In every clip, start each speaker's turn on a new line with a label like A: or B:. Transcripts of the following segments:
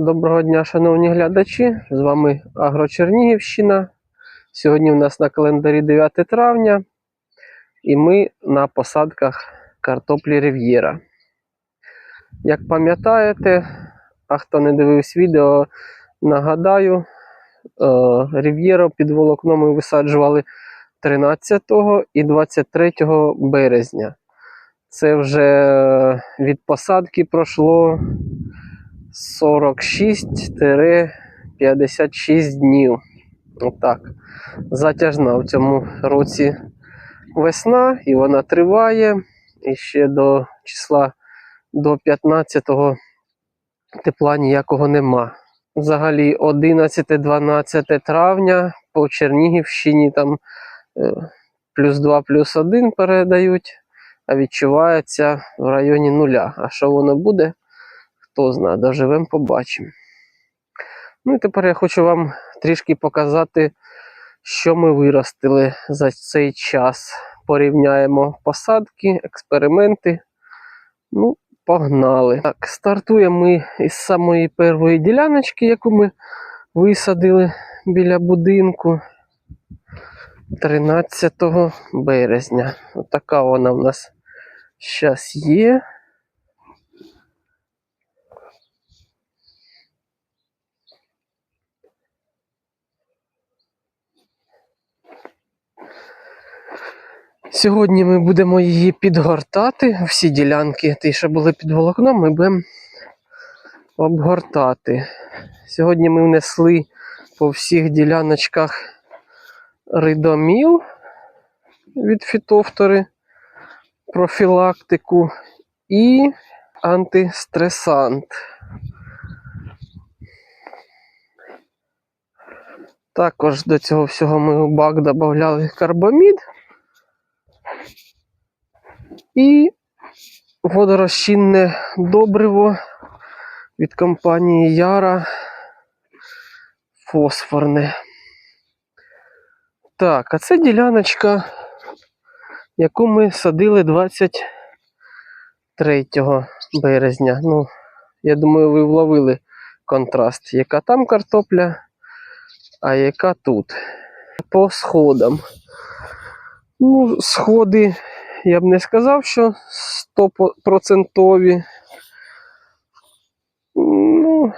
A: Доброго дня, шановні глядачі. З вами Агрочернігівщина. Сьогодні у нас на календарі 9 травня, і ми на посадках картоплі Рів'єра. Як пам'ятаєте, а хто не дивився відео, нагадаю, е, Рів'єру під волокно ми висаджували 13 і 23 березня. Це вже від посадки пройшло 46-56 днів. Отак. Затяжна в цьому році весна, і вона триває. І ще до числа до 15-го тепла ніякого нема. Взагалі 11-12 травня по Чернігівщині там е, плюс 2, плюс 1 передають, а відчувається в районі нуля. А що воно буде? Хто знає, доживемо, побачимо. Ну і тепер я хочу вам трішки показати, що ми виростили за цей час. Порівняємо посадки, експерименти. Ну, погнали. Так, стартуємо ми із самої першої діляночки, яку ми висадили біля будинку 13 березня. Отака вона в нас зараз є. Сьогодні ми будемо її підгортати. Всі ділянки, ті, що були під волокном, ми будемо обгортати. Сьогодні ми внесли по всіх діляночках ридоміл від фітофтори, профілактику і антистресант. Також до цього всього ми у бак додавали карбамід і водорозчинне добриво від компанії Яра фосфорне. Так, а це діляночка, яку ми садили 23 березня. Ну, я думаю, ви вловили контраст, яка там картопля, а яка тут. По сходам. Ну, сходи я б не сказав, що 100%. Ну,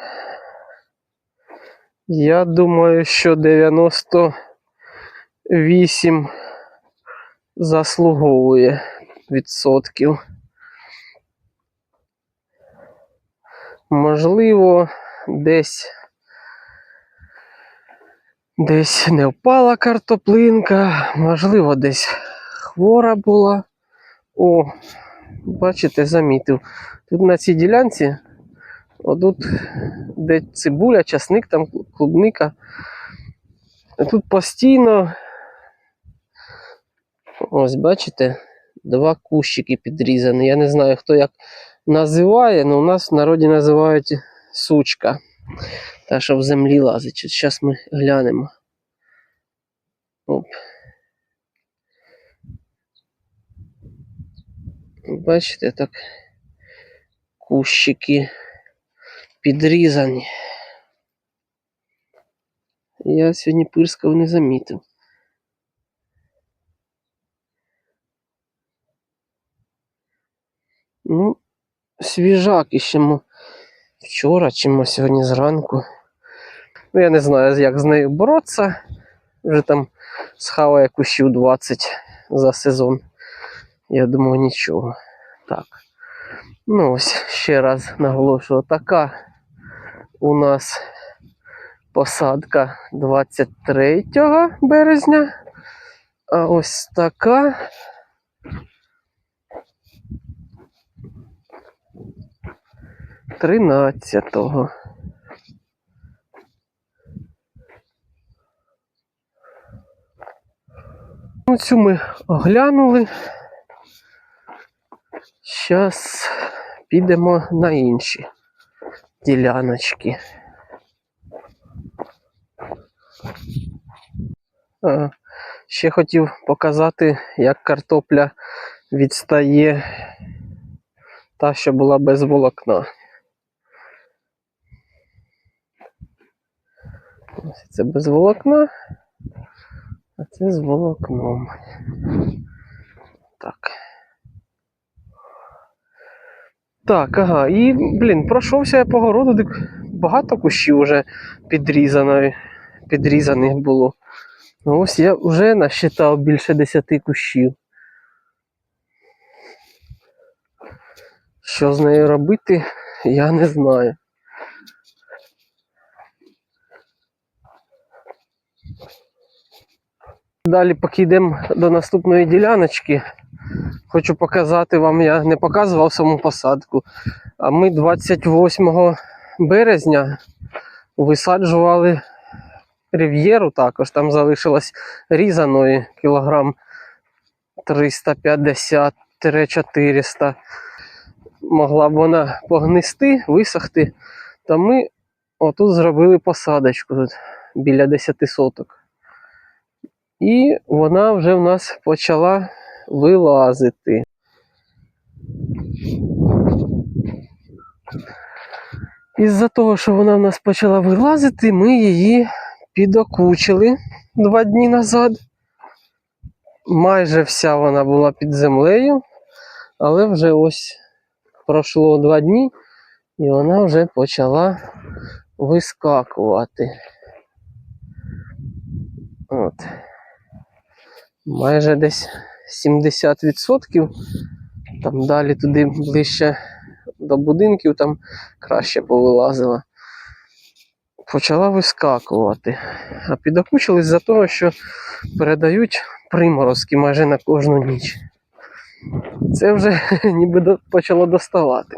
A: я думаю, що 98 заслуговує відсотків. Можливо, десь десь не впала картоплинка, можливо, десь хвора була. О, бачите, замітив. Тут на цій ділянці, отут, де цибуля, часник, там клубника. Тут постійно, ось бачите, два кущики підрізані. Я не знаю, хто як називає, але у нас в народі називають сучка. Та, що в землі лазить. Зараз ми глянемо. Оп. Бачите, так кущики підрізані. Я сьогодні пирскав не замітив. Ну, свіжак іще мо вчора чи мо сьогодні зранку. Ну, я не знаю, як з нею боротися. Вже там схаває кущів 20 за сезон. Я думаю, нічого. Так. Ну ось ще раз наголошую, така у нас посадка 23 березня. А ось така. Тринадцятого. Ну, цю ми оглянули. Зараз підемо на інші діляночки. Ще хотів показати, як картопля відстає та, що була без волокна. Ось це без волокна, а це з волокном. Так. Так, ага. І, блін, пройшовся я по городу, так багато кущів вже підрізано, підрізаних було. Ну, ось я вже насчитав більше 10 кущів. Що з нею робити, я не знаю. Далі, поки йдемо до наступної діляночки, хочу показати вам, я не показував саму посадку. А ми 28 березня висаджували рів'єру також. Там залишилось різаної кілограм 350-400. Могла б вона погнисти, висохти. То ми отут зробили посадочку тут біля 10 соток. І вона вже в нас почала вилазити. Із-за того, що вона в нас почала вилазити, ми її підокучили два дні назад. Майже вся вона була під землею, але вже ось пройшло два дні, і вона вже почала вискакувати. От. Майже десь 70%. Там далі туди ближче до будинків, там краще повилазила. Почала вискакувати. А підокучились за того, що передають приморозки майже на кожну ніч. Це вже ніби почало доставати.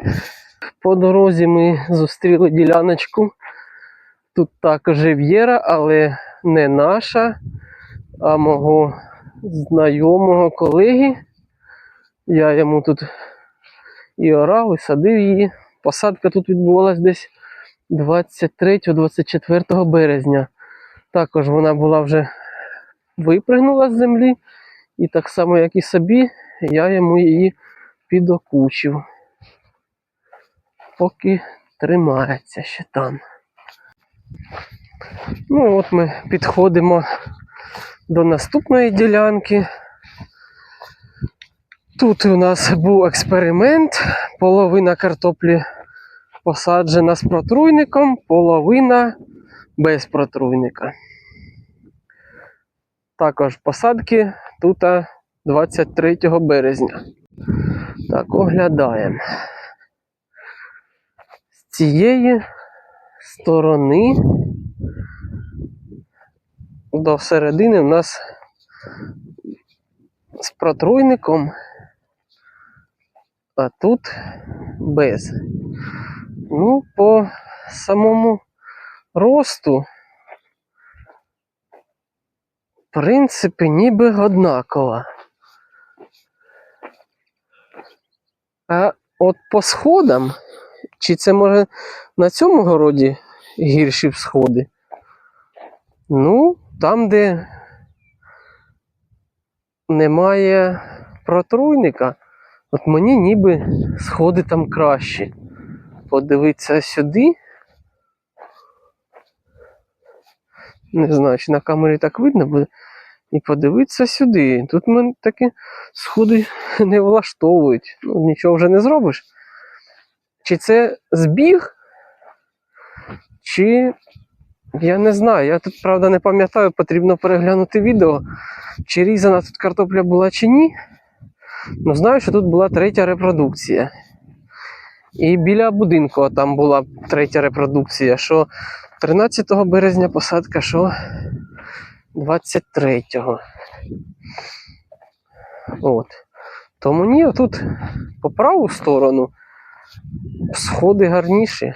A: По дорозі ми зустріли діляночку. Тут також рів'єра, але не наша, а мого знайомого колеги. Я йому тут і орав, і садив її. Посадка тут відбувалась десь 23-24 березня. Також вона була вже випригнула з землі, і так само, як і собі, я йому її підокучив. Поки тримається ще там. Ну, от ми підходимо до наступної ділянки. Тут у нас був експеримент. Половина картоплі посаджена з протруйником, половина без протруйника. Також посадки тут 23 березня. Так, оглядаємо. З цієї сторони до середини у нас з протруйником, а тут без. Ну, по самому росту, в принципі, ніби однакова. А от по сходам, чи це може на цьому городі гірші всходи? Ну, там, де немає протруйника, от мені ніби сходи там кращі. Подивитися сюди. Не знаю, чи на камері так видно буде. І подивитися сюди. Тут мене такі сходи не влаштовують. Ну, нічого вже не зробиш. Чи це збіг, чи я не знаю. Я тут, правда, не пам'ятаю, потрібно переглянути відео, чи різана тут картопля була чи ні. Ну, знаю, що тут була третя репродукція. І біля будинку там була третя репродукція, що 13 березня посадка, що 23-го. От. То мені отут по праву сторону сходи гарніші.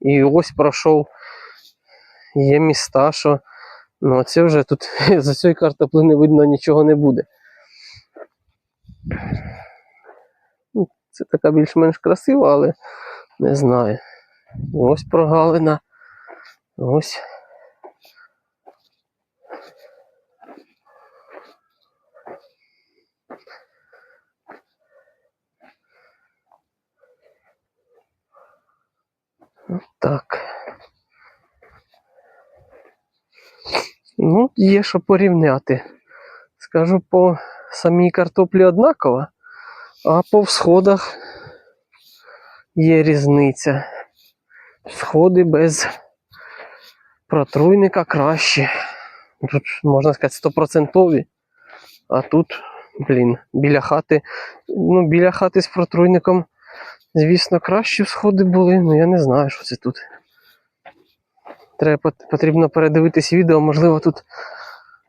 A: І ось пройшов є міста, що ну, це вже тут за цієї картоплини видно нічого не буде. Ну, Це така більш-менш красива, але не знаю. Ось прогалина. Ось. Так. Ну, є що порівняти. Скажу, по самій картоплі однаково, а по всходах є різниця. Сходи без протруйника краще. Тут, можна сказати, стопроцентові. А тут, блін, біля хати. Ну, біля хати з протруйником, звісно, кращі сходи були, ну я не знаю, що це тут. Треба потрібно передивитись відео, можливо, тут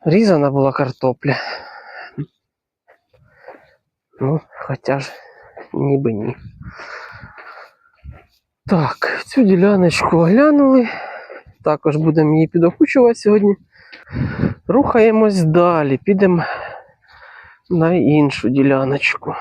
A: різана була картопля. Ну, хоча ж ніби ні. Так, цю діляночку оглянули. Також будемо її підокучувати сьогодні. Рухаємось далі, підемо на іншу діляночку.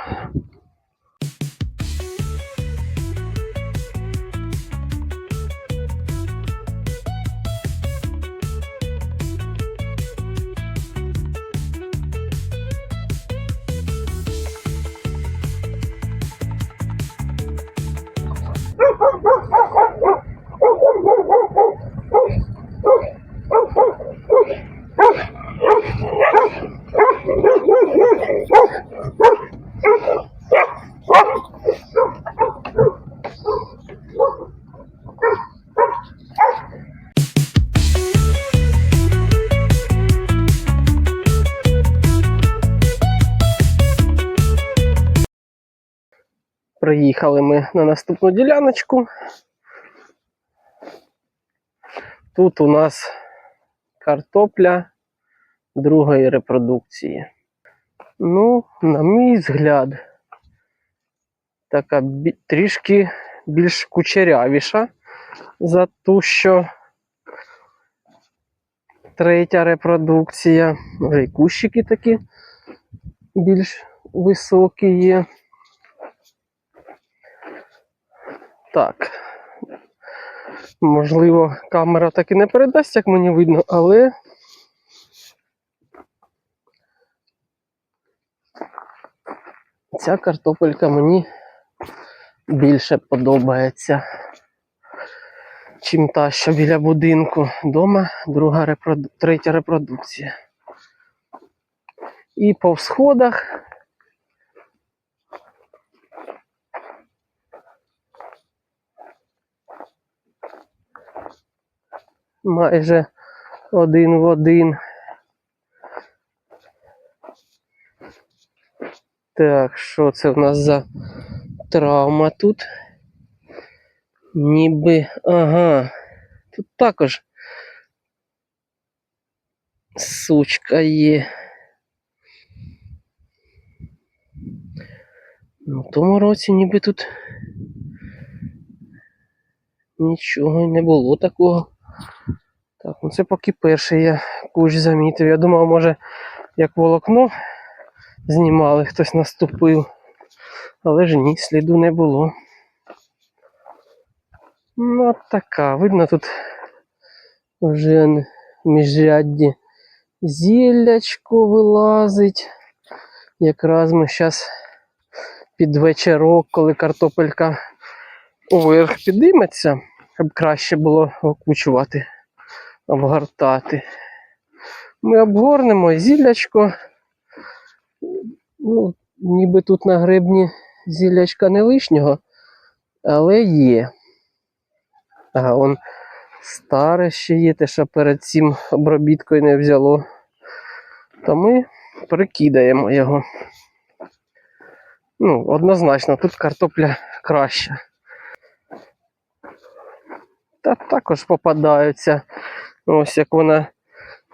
A: Приїхали ми на наступну діляночку. Тут у нас картопля другої репродукції. Ну, на мій взгляд, така бі- трішки більш кучерявіша за ту, що третя репродукція. Вже й кущики такі більш високі є. Так. Можливо, камера так і не передасть, як мені видно, але. Ця картопелька мені більше подобається, чим та, що біля будинку. Дома друга репроду... третя репродукція. І по всходах майже один в один. Так, що це в нас за травма тут? Ніби. Ага. Тут також сучка є. Ну, в тому році ніби тут нічого не було такого. Так, ну це поки перший я кущ замітив. Я думав, може, як волокно знімали, хтось наступив. Але ж ні, сліду не було. Ну, от така. Видно, тут вже міжрядді зіллячко вилазить. Якраз ми зараз під вечірок, коли картопелька уверх підійметься, щоб краще було окучувати, обгортати. Ми обгорнемо зіллячко. Ну, ніби тут на гребні зіллячка не лишнього, але є. А он старе ще є, те, що перед цим обробіткою не взяло. То ми прикидаємо його. Ну, однозначно, тут картопля краща. Та також попадаються. Ось як вона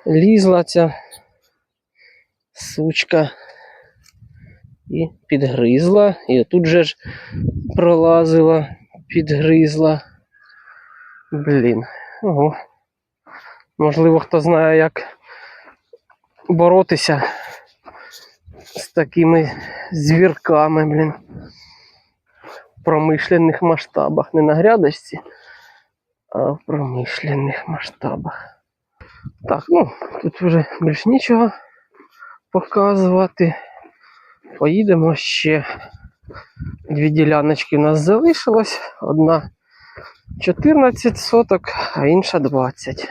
A: лізла, ця сучка. І підгризла. І тут же ж пролазила, підгризла. Блін. Ого. Можливо, хто знає, як боротися з такими звірками, блін. В промишлених масштабах. Не на грядочці, в промишлених масштабах. Так, ну, тут вже більш нічого показувати. Поїдемо ще. Дві діляночки у нас залишилось. Одна 14 соток, а інша 20.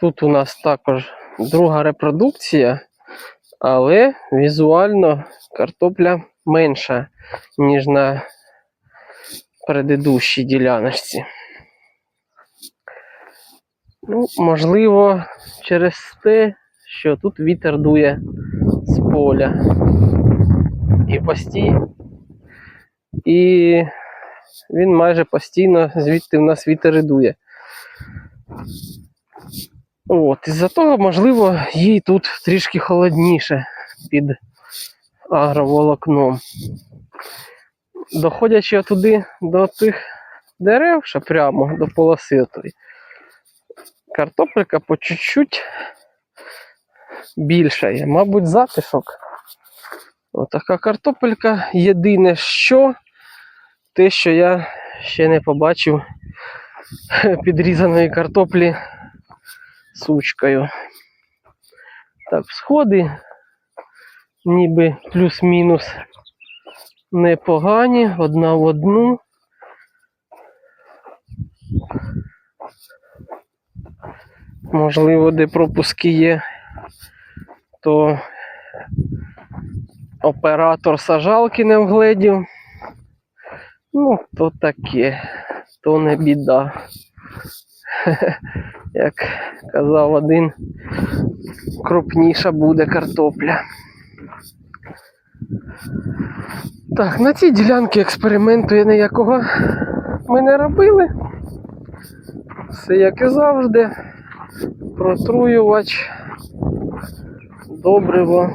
A: Тут у нас також друга репродукція, але візуально картопля менша, ніж на предыдущій діляночці. Ну, можливо, через те, що тут вітер дує з поля. І постій. І він майже постійно звідти в нас вітер і дує. От, із-за того, можливо, їй тут трішки холодніше під агроволокном. Доходячи туди до тих дерев, ще прямо до полоси тої, картопелька по чуть-чуть більша є. Мабуть, затишок. Отака картопелька. Єдине, що те, що я ще не побачив підрізаної картоплі сучкою. Так, сходи ніби плюс-мінус непогані, одна в одну. Можливо, де пропуски є, то оператор сажалки не вгледів. Ну, то таке, то не біда. Як казав один, крупніша буде картопля. Так, на цій ділянці експерименту я ніякого ми не робили. Все як і завжди. Протруювач, добриво.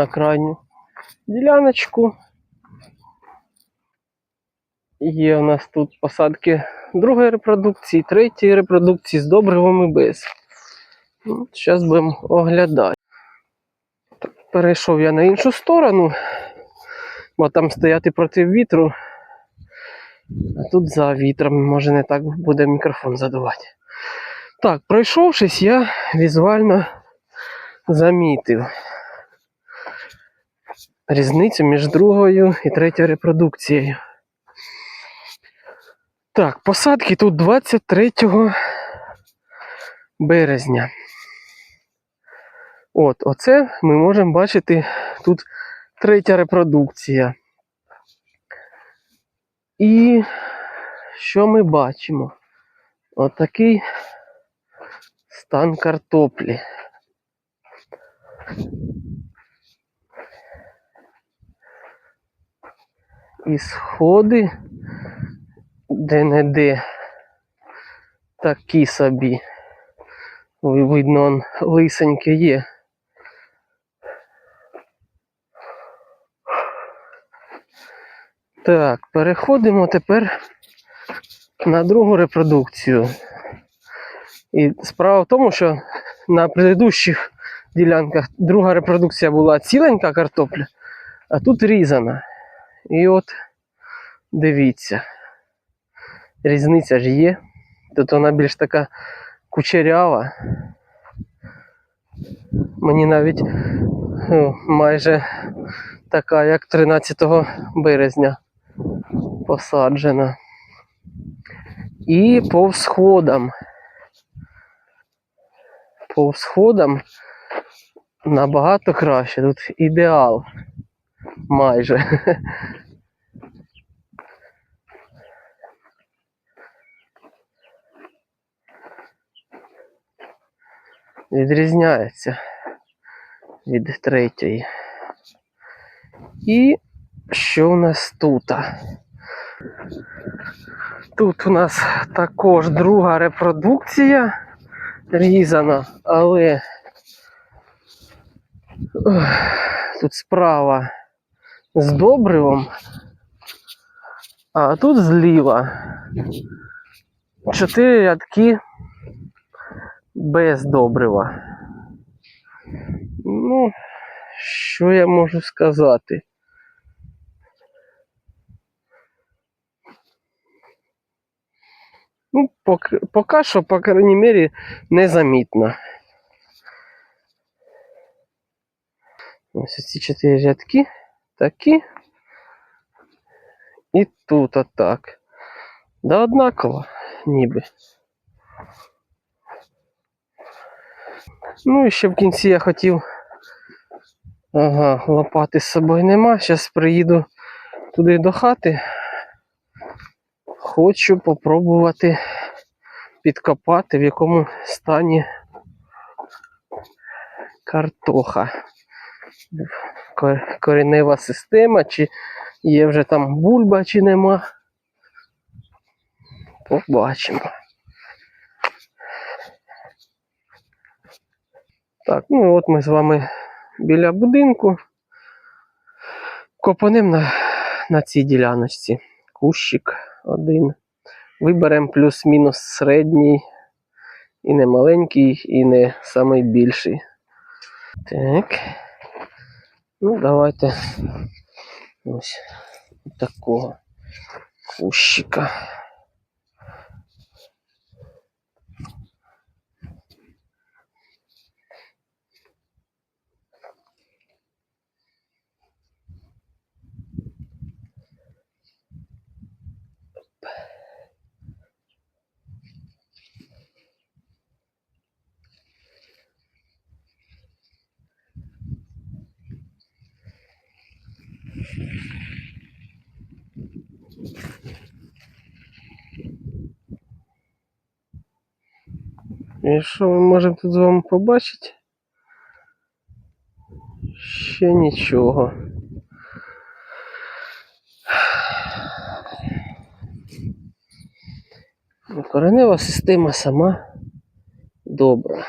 A: На крайню діляночку. Є у нас тут посадки другої репродукції, третьої репродукції з добривом і без. Зараз будемо оглядати. Так, перейшов я на іншу сторону, бо там стояти проти вітру. А тут за вітром може не так буде мікрофон задувати. Так, пройшовшись, я візуально замітив різницю між другою і третьою репродукцією. Так, посадки тут 23 березня. От, оце ми можемо бачити тут третя репродукція. І що ми бачимо? Отакий стан картоплі. І сходи де-не-де такі собі. Видно, он лисеньке є. Так, переходимо тепер на другу репродукцію. І справа в тому, що на предыдущих ділянках друга репродукція була ціленька картопля, а тут різана. І от дивіться, різниця ж є. Тут вона більш така кучерява. Мені навіть ну, майже така, як 13 березня посаджена. І по всходам. По всходам набагато краще. Тут ідеал майже. Відрізняється від третьої. І що у нас тут? Тут у нас також друга репродукція різана, але тут справа з добривом, а тут зліва чотири рядки без добрива. Ну, що я можу сказати? Ну, поки, що, по крайній мірі, незамітно. Ось ці чотири рядки такі. І тут отак. Да однаково, ніби. Ну і ще в кінці я хотів. Ага, лопати з собою нема. Зараз приїду туди до хати. Хочу попробувати підкопати, в якому стані картоха. Кор- Коренева система, чи є вже там бульба, чи нема. Побачимо. Так, ну от ми з вами біля будинку. Копанем на, на цій діляночці. Кущик один. Виберемо плюс-мінус середній. І не маленький, і не самий більший. Так. Ну, давайте ось такого кущика. І що ми можемо тут з вами побачити? Ще нічого. Ну, Коренева система сама добра.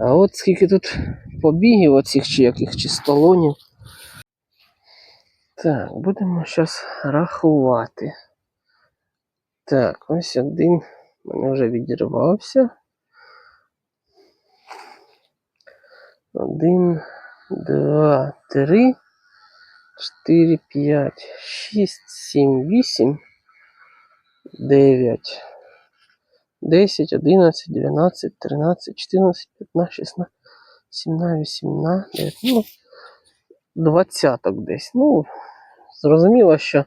A: А от скільки тут побігів оцих чи яких чистолонів. Так, будемо зараз рахувати. Так, ось один. У мене вже відірвався. Один, два, три, чотири, п'ять, шість, сім, вісім, дев'ять, десять, одинадцять, дванадцять, тринадцять, чотирнадцять, п'ятнадцять, шістнадцять, сімнадцять, вісімнадцять, ну, двадцяток десь. Ну, зрозуміло, що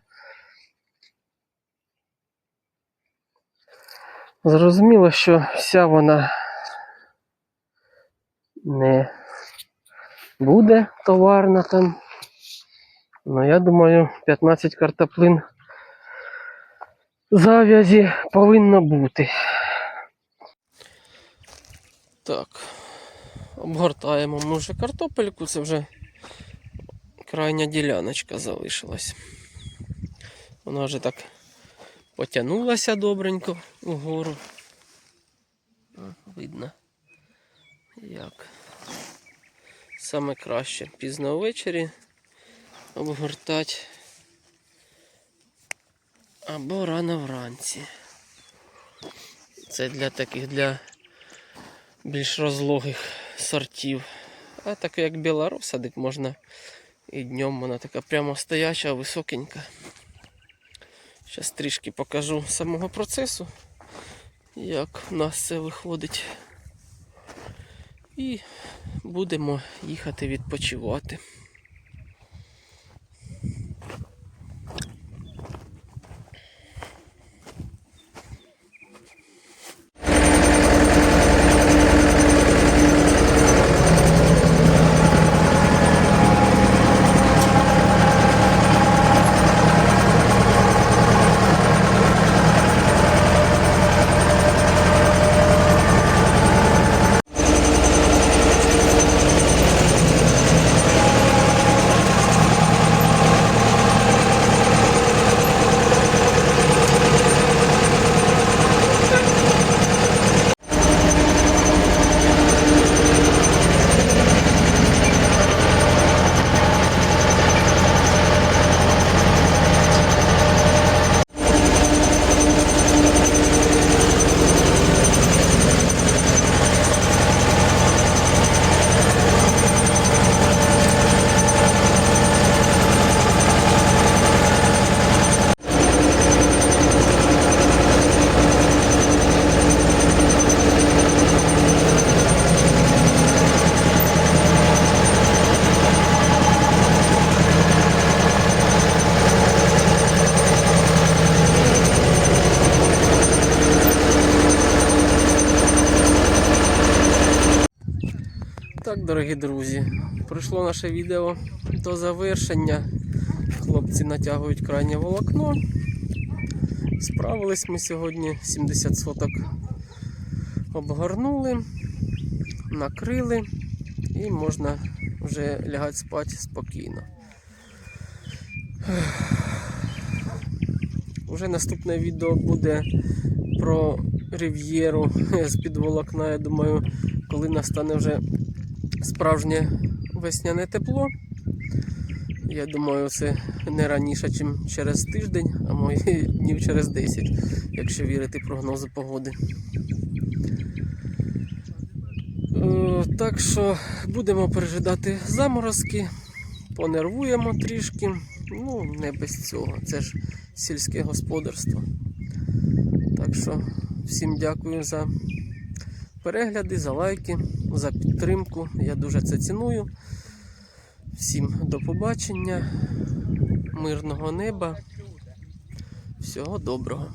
A: Зрозуміло, що вся вона не буде товарна там. Ну, я думаю, 15 картоплин зав'язі повинно бути. Так, обгортаємо ми вже картопельку, це вже крайня діляночка залишилась. Вона вже так потягнулася добренько угору. Видно. Як. Саме краще пізно ввечері обгортати. Або рано вранці. Це для таких для більш розлогих сортів. А так як білорус садить можна і днем вона така прямо стояча, високенька. Зараз трішки покажу самого процесу, як в нас це виходить. І будемо їхати відпочивати. Дорогі друзі, прийшло наше відео до завершення. Хлопці натягують крайнє волокно. Справились ми сьогодні 70 соток обгорнули, накрили і можна вже лягати спати спокійно. Уже наступне відео буде про рив'єру з-під волокна. Я думаю, коли настане вже справжнє весняне тепло. Я думаю, це не раніше, ніж через тиждень, а мої днів через 10, якщо вірити прогнозу погоди. Е, Так що будемо пережидати заморозки, понервуємо трішки. Ну, не без цього. Це ж сільське господарство. Так що всім дякую за перегляди, за лайки, за підтримку. Я дуже це ціную. Всім до побачення, мирного неба, всього доброго.